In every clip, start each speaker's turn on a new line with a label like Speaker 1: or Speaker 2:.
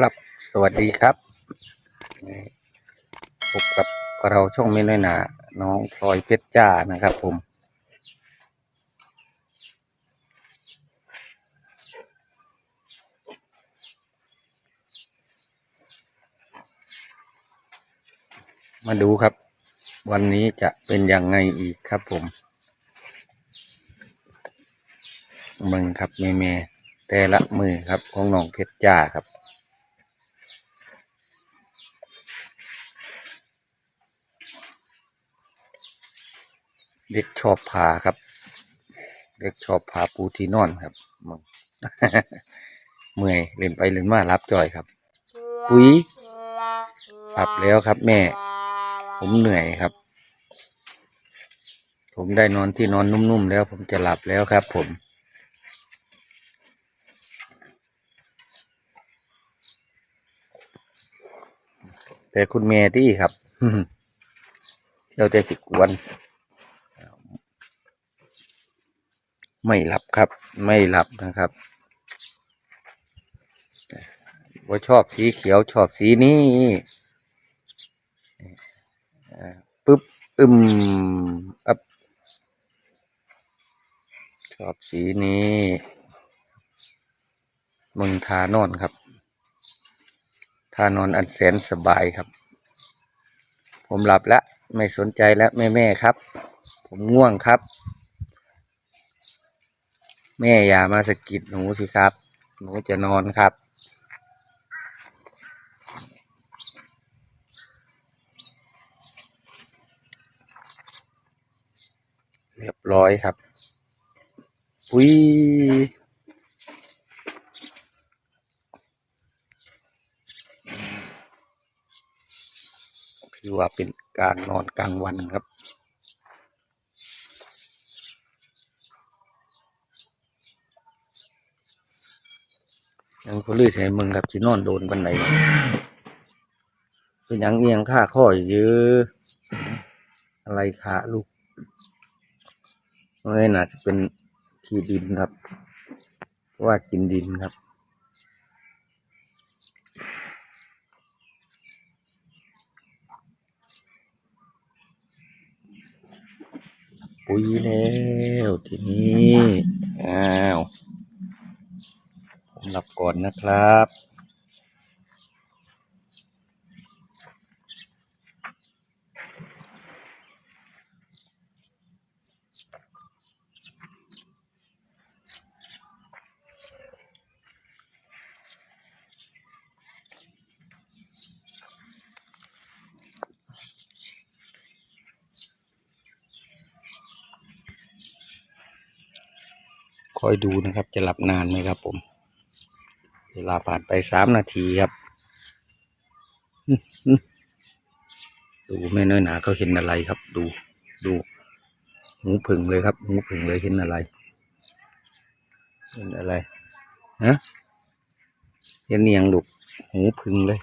Speaker 1: ครับสวัสดีครับพบกับเราช่องไม่น้อยหนาน้องพลอยเพชรจ้านะครับผม มาดูครับ วันนี้จะเป็นยังไงอีกครับผมมึงครับเมเมแต่ละมือครับของน้องเพชรจ้าครับ เด็กชอบพาครับ เด็กชอบพาปูที่นอนครับมึงเมื่อยเล่นไปเล่นมารับจอยครับ ปุ๋ยหลับแล้วครับ แม่ ผมเหนื่อยครับ ผมได้นอนที่นอนนุ่มๆแล้ว ผมจะหลับแล้วครับ ผมแต่คุณแม่ที่ครับเที่ยวแต่สิกวัน ไม่หลับครับ ไม่หลับนะครับว่าชอบสีเขียวชอบสีนี้ปึ๊บอึมอับชอบสีนี้มึงทานอนครับทานอนอันแสนสบายครับ ผมหลับแล้ว ไม่สนใจแล้วแม่แม่ครับ ผมง่วงครับ แม่อย่ามาสะกิดหนูสิครับ หนูจะนอนครับ เรียบร้อยครับปุ้ยคือว่าเป็นการนอนกลางวันครับ ยังคนลือใส่มึงครับที่นอนโดนบันไดเป็นยังเอียงค่าข้อยเยอะอะไรขาลูกไม่น่าจะเป็นขี้ดินครับ ว่ากินดินครับปุ๋ยแล้วทีนี้อ้าว หลับก่อนนะครับคอยดูนะครับ จะหลับนานไหมครับผม เวลาผ่านไปสามนาทีครับดูแม่น้อยหนาเขาเห็นอะไรครับ ดูดูหูผึ่งเลยครับหูผึ่งเลยเห็นอะไรเห็นอะไรฮะเห็นเนียงลูกหูผึ่งเลย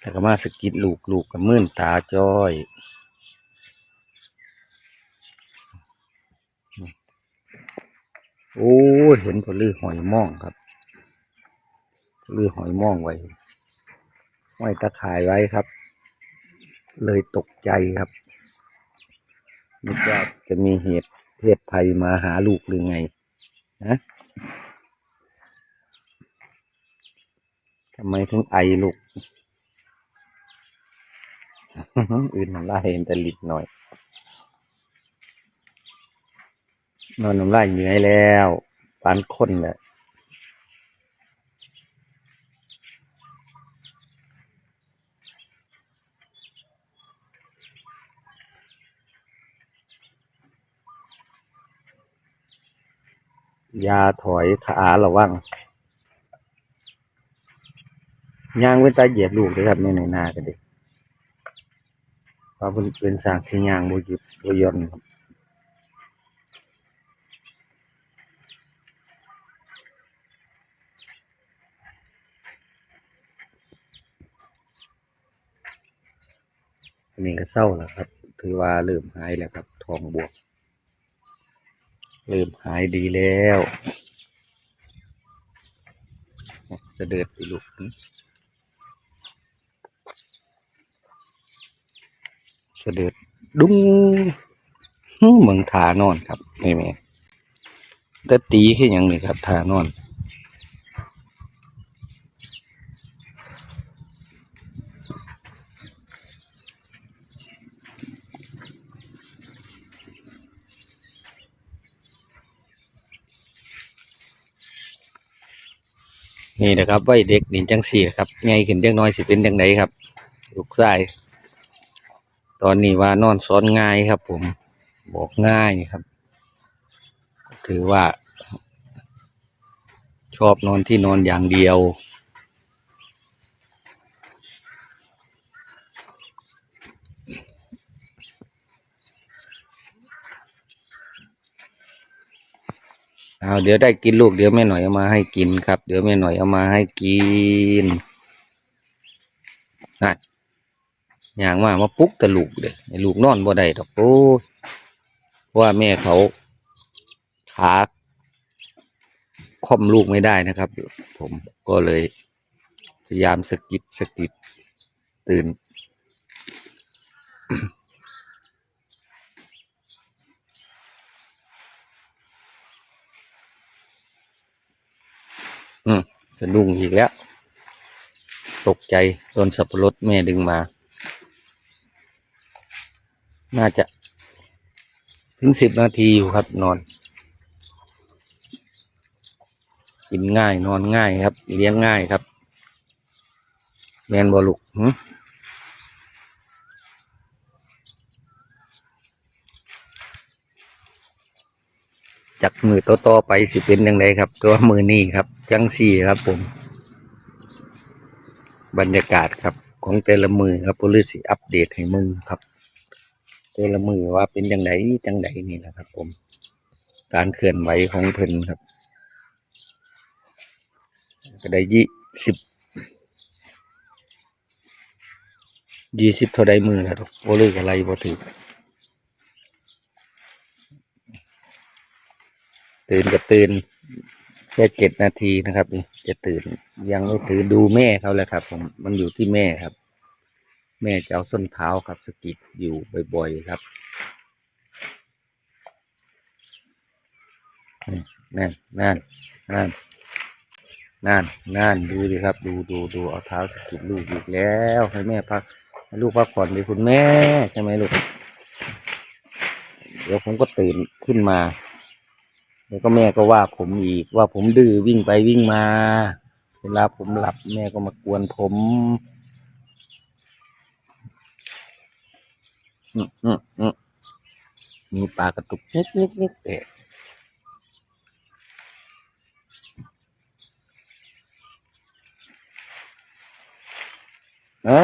Speaker 1: แล้วก็มาสกิดลูกลูกกับมื่นตาจ้อยโอ้เห็นผลลือหอยม่องครับ ผลลือหอยม่องไว้ไว้ตะข่ายไว้ครับ เลยตกใจครับนึกว่าจะมีเหตุเพศภัยมาหาลูกหรือไงนะทำไมถึงไอลูกอื่นน้ำลายเห็นแต่ลิดหน่อย นอนน้ำลายเหนื่อยแล้วปานคนแหละ ยาถอยขาระวังยางเว้นตาเหยียบลูกเลยครับในในนากันดิเพราะเป็นเป็นสางที่ยางบ่หยุดบ่หย่อนครับอันนี้ก็เศร้าแล้วครับ ถือว่าเริ่มหายแล้วครับทองบวก เริ่มหายดีแล้วสสด็จไปลูกเสด็จดุ้งเมืองทานอนครับแม่แม่แต่ตีแค่ยังนี่ครับทานอน นี่นะครับไว้เด็กหนี่จังสี่ครับไงขึ้นจังน้อยสิเป็นจังไดครับ ลูกชายตอนนี้ว่านอนซ้อนง่ายครับ ผมบอกง่ายครับ ถือว่า ชอบนอนที่นอนอย่างเดียว เอาเดี๋ยวได้กินลูกเดี๋ยวแม่หน่อยเอามาให้กินครับ เดี๋ยวแม่หน่อยเอามาให้กินนั่นอย่างว่ามาปุ๊กแต่ลูกเด้ให้ลูกนอนบ่ได้ดอกโอ้ยเพราะว่าแม่เขาขาค่อมลูกไม่ได้นะครับ ผมก็เลยพยายามสกิดสกิดตื่น อืม สะดุ้งอีกแล้ว ตกใจโดนสับปะรดแม่ดึงมา น่าจะ ถึงสิบนาทีอยู่ครับนอน กินง่ายนอนง่ายครับ เลี้ยงง่ายครับแมนบอลุกหื จากมือต่อๆไปสิเป็นยังไงครับ ตัวมือนี่ครับ จังสี่ครับผม บรรยากาศครับ ของแต่ละมือครับพลิสิอัปเดตให้มึงครับ แต่ละมือว่าเป็นจังไดจังไดนี่แหละครับ ผม การเคลื่อนไหวของเพิ่นครับ ก็ได้ยี่สิบยี่สิบเท่าใดมือแล้วดอกบ่เลิกอะไรบ่ถือ ตื่นก็ตื่นแค่เจ็ดนาทีนะครับนี่จะตื่นยังไม่ตื่นดูแม่เขาเลยครับ ผมมันอยู่ที่แม่ครับ แม่จะเอาส้นเท้าครับสกิดอยู่บ่อยๆครับนั่นนั่นนั่นนั่นนั่นดูดิครับ ดูดูดูเอาเท้าสกิดลูกอีกแล้วให้แม่พักลูกพักผ่อนดิคุณแม่ใช่ไหมลูก เดี๋ยวผมก็ตื่นขึ้นมา แล้วก็แม่ก็ว่าผมอีกว่าผมดื้อวิ่งไปวิ่งมา เวลาผมหลับแม่ก็มากวนผมมีปลากระตุกนิดนิดนิดแต่เอ้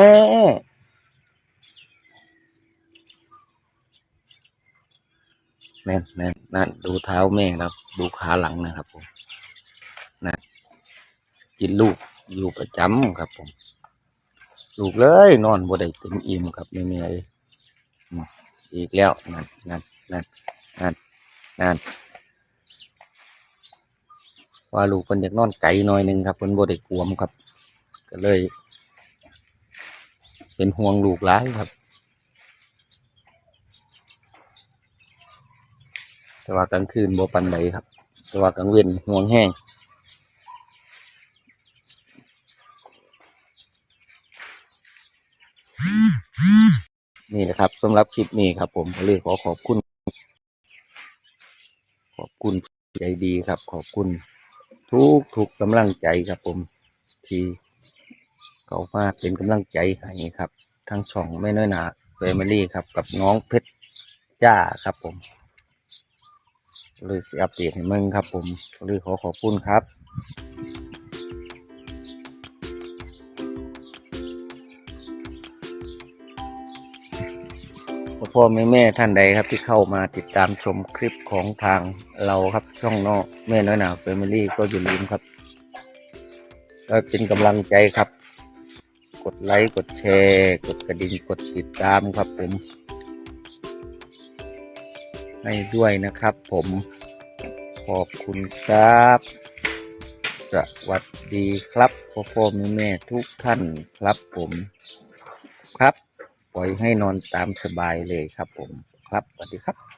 Speaker 1: นั่นนั่นนั่นดูเท้าแม่นะครับ ดูขาหลังนะครับผมนั่นกินลูกอยู่ประจำครับผม ลูกเลยนอนบ่ได้เต็มอิ่มครับแม่แม่อ้ยอืมอีกแล้วนั่นนั่นนั่นนั่นนั่นว่าลูกเพิ่นอยากนอนไกลหน่อยหนึ่งครับเพิ่นบ่ได้กวมครับ ก็เลย เป็นห่วงลูกหลายครับ แต่ว่ากลางคืนบ่ปันใดครับ แต่ว่ากลางเว้นห่วงแห้งนี่แหละครับสำหรับคลิปนี้ครับ ผมก็เลยขอขอบคุณ ขอบคุณใจดีครับ ขอบคุณทุกทุกกำลังใจครับ ผมที่เขามาเป็นกำลังใจให้ครับ ทั้งช่องไม่น้อยหนาเฟมิลี่ครับ กับน้องเพชรจ้าครับผม เลยสิอัปเดตให้มึงครับ ผมเลยขอขอบคุณครับพ่อพ่อแม่แม่ท่านใดครับที่เข้ามาติดตามชมคลิปของทางเราครับช่องนอกแม่น้อยหนาเฟมิลี่ก็อย่าลืมครับก็เป็นกำลังใจครับ กดไลค์ กดแชร์ กดกระดิ่ง กดติดตามครับผม ให้ด้วยนะครับผมขอบคุณครับ สวัสดีครับพ่อพ่อแม่แม่ทุกท่านครับผมครับ ปล่อยให้นอนตามสบายเลยครับผมครับสวัสดีครับ